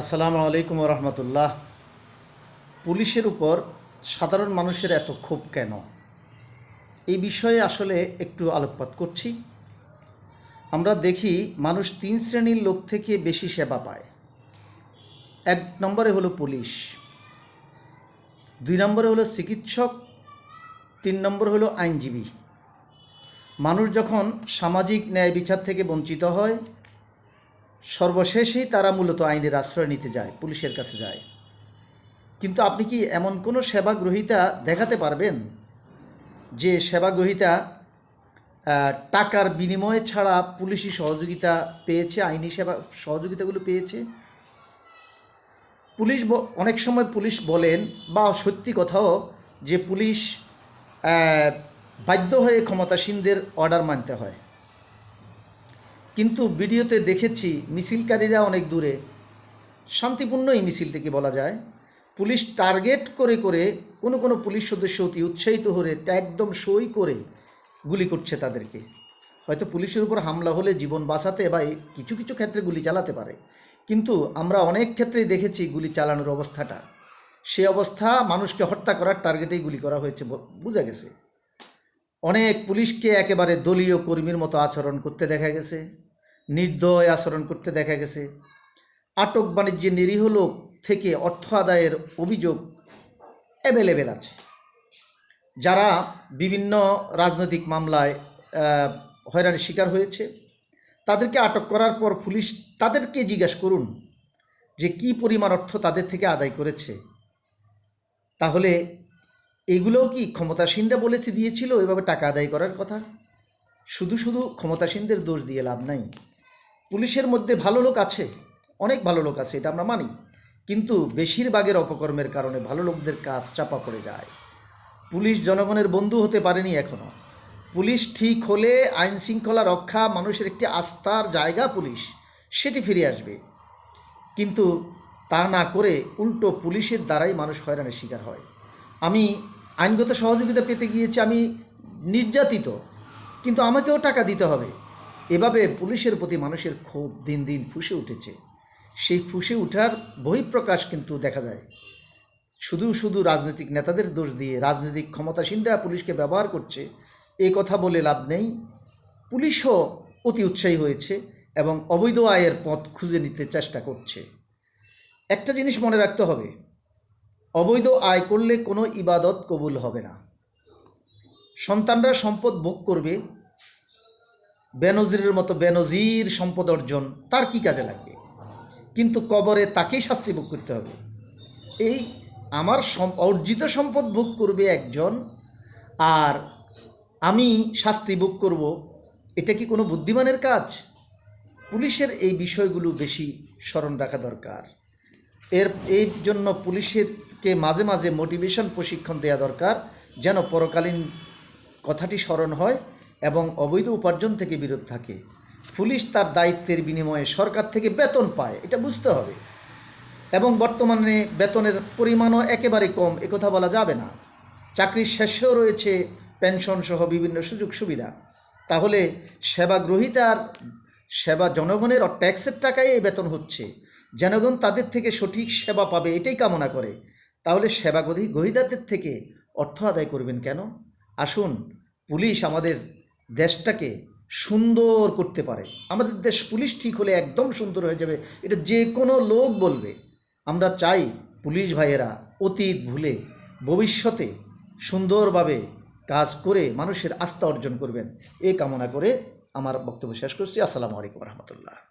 আসসালামু আলাইকুম রহমতুল্লাহ পুলিশের উপর সাধারণ মানুষের এত ক্ষোভ কেন? এই বিষয়ে আসলে একটু আলোকপাত করছি। আমরা দেখি মানুষ তিন শ্রেণির লোক থেকে বেশি সেবা পায়। এক নম্বরে হলো পুলিশ, দুই নম্বরে হলো চিকিৎসক, তিন নম্বর হলো আইনজীবী। মানুষ যখন সামাজিক ন্যায় বিচার থেকে বঞ্চিত হয় সর্বশেষেই তারা মূলত আইনের আশ্রয় নিতে যায়, পুলিশের কাছে যায়। কিন্তু আপনি কি এমন কোনো সেবা গ্রহীতা দেখাতে পারবেন? যে সেবা গ্রহীতা টাকার বিনিময়ে ছাড়া পুলিশি সহযোগিতা পেয়েছে, আইনি সেবা সহযোগিতাগুলো পেয়েছে? পুলিশ অনেক সময় পুলিশ বলেন বা সত্যি কথাও যে পুলিশ বাধ্য হয়ে ক্ষমতাসীনদের অর্ডার মানতে হয়। কিন্তু ভিডিওতে দেখেছি মিছিলকারীরা অনেক দূরে। শান্তিপূর্ণ এই মিছিলটিকে বলা যায়। পুলিশ টার্গেট করে করে কোনো কোনো পুলিশ সদস্য অতি উৎসাহিত হয়ে একদম সই করে গুলি করছে তাদেরকে। হয়তো পুলিশের উপর হামলা হলে জীবন বাঁচাতে বা কিছু কিছু ক্ষেত্রে গুলি চালাতে পারে। কিন্তু আমরা অনেক ক্ষেত্রেই দেখেছি গুলি চালানোর অবস্থাটা। সে অবস্থা মানুষকে হত্যা করার টার্গেটেই গুলি করা হয়েছে বোঝা গেছে। অনেক পুলিশকে একেবারে দলীয় কর্মীর মতো আচরণ করতে দেখা গেছে। নির্দয় আচরণ করতে দেখা গেছে। আটক বাণিজ্যে নিরীহ লোক থেকে অর্থ আদায়ের অভিযোগ অ্যাভেলেবেল আছে। যারা বিভিন্ন রাজনৈতিক মামলায় হয়রানির শিকার হয়েছে। তাদেরকে আটক করার পর পুলিশ তাদেরকে জিজ্ঞাসা করুন যে কি পরিমাণ অর্থ তাদের থেকে আদায় করেছে। তাহলে এগুলোও কি ক্ষমতাসীনরা বলেছে দিয়েছিল? এভাবে টাকা আদায় করার কথা? শুধু শুধু ক্ষমতাসীনদের দোষ দিয়ে লাভ নাই। পুলিশের মধ্যে ভালো লোক আছে, অনেক ভালো লোক আছে, এটা আমরা মানি। কিন্তু বেশিরভাগের অপকর্মের কারণে ভালো লোকদের কাজ চাপা পড়ে যায়। পুলিশ জনগণের বন্ধু হতে পারেনি এখনও পুলিশ ঠিক হলে আইন শৃঙ্খলা রক্ষা মানুষের একটি আস্থার জায়গা পুলিশ, সেটি ফিরে আসবে। কিন্তু তা না করে উল্টো পুলিশের দ্বারাই মানুষ হয়রানির শিকার হয়। আমি আইনগত সহযোগিতা পেতে গিয়েছি, আমি নির্যাতিত, কিন্তু আমাকেও টাকা দিতে হবে। এভাবে পুলিশের প্রতি মানুষের ক্ষোভ দিন দিন ফুসে উঠেছে। সেই ফুসে ওঠার বহিঃপ্রকাশ কিন্তু দেখা যায়। শুধু শুধু রাজনৈতিক নেতাদের দোষ দিয়ে রাজনৈতিক ক্ষমতাসীনরা পুলিশকে ব্যবহার করছে এই কথা বলে লাভ নেই। পুলিশও অতি উৎসাহী হয়েছে এবং অবৈধ আয়ের পথ খুঁজে নিতে চেষ্টা করছে। একটা জিনিস মনে রাখতে হবে, অবৈধ আয় করলে কোনো ইবাদত কবুল হবে না। সন্তানরা সম্পদ ভোগ করবে বেনজিরের মতো বেনজির সম্পদ অর্জন, তার কি কাজে লাগবে? কিন্তু কবরে তাকেই শাস্তি ভোগ করতে হবে। এই আমার অর্জিত সম্পদ ভোগ করবে একজন, আর আমি শাস্তি ভোগ করব। এটা কি কোনো বুদ্ধিমানের কাজ? পুলিশের এই বিষয়গুলো বেশি স্মরণ রাখা দরকার। এর, এই জন্য পুলিশেরকে মাঝে মাঝে মোটিভেশন প্রশিক্ষণ দেওয়া দরকার, যেন পরকালীন কথাটি স্মরণ হয় এবং অবৈধ উপার্জন থেকে বিরত থাকে। পুলিশ তার দায়িত্বের বিনিময়ে সরকার থেকে বেতন পায়, এটা বুঝতে হবে। এবং বর্তমানে বেতনের পরিমাণও একেবারে কম, একথা বলা যাবে না। চাকরির শেষেও রয়েছে পেনশন সহ বিভিন্ন সুযোগ সুবিধা। তাহলে সেবা গ্রহীতার সেবা জনগণের ট্যাক্সের টাকায় এই বেতন হচ্ছে। জনগণ তাদের থেকে সঠিক সেবা পাবে, এটাই কামনা করে। তাহলে সেবা গ্রহী- গ্রহীতাদের থেকে অর্থ আদায় করবেন কেন? আসুন, পুলিশ আমাদের দেশটাকে সুন্দর করতে পারে। আমাদের দেশ পুলিশ ঠিক হলে একদম সুন্দর হয়ে যাবে। এটা যে কোনো লোক বলবে। আমরা চাই পুলিশ ভাইয়েরা অতীত ভুলে ভবিষ্যতে সুন্দরভাবে কাজ করে মানুষের আস্থা অর্জন করবেন। এ কামনা করে আমার বক্তব্য শেষ করছি। আসসালামু আলাইকুম রহমতুল্লাহ।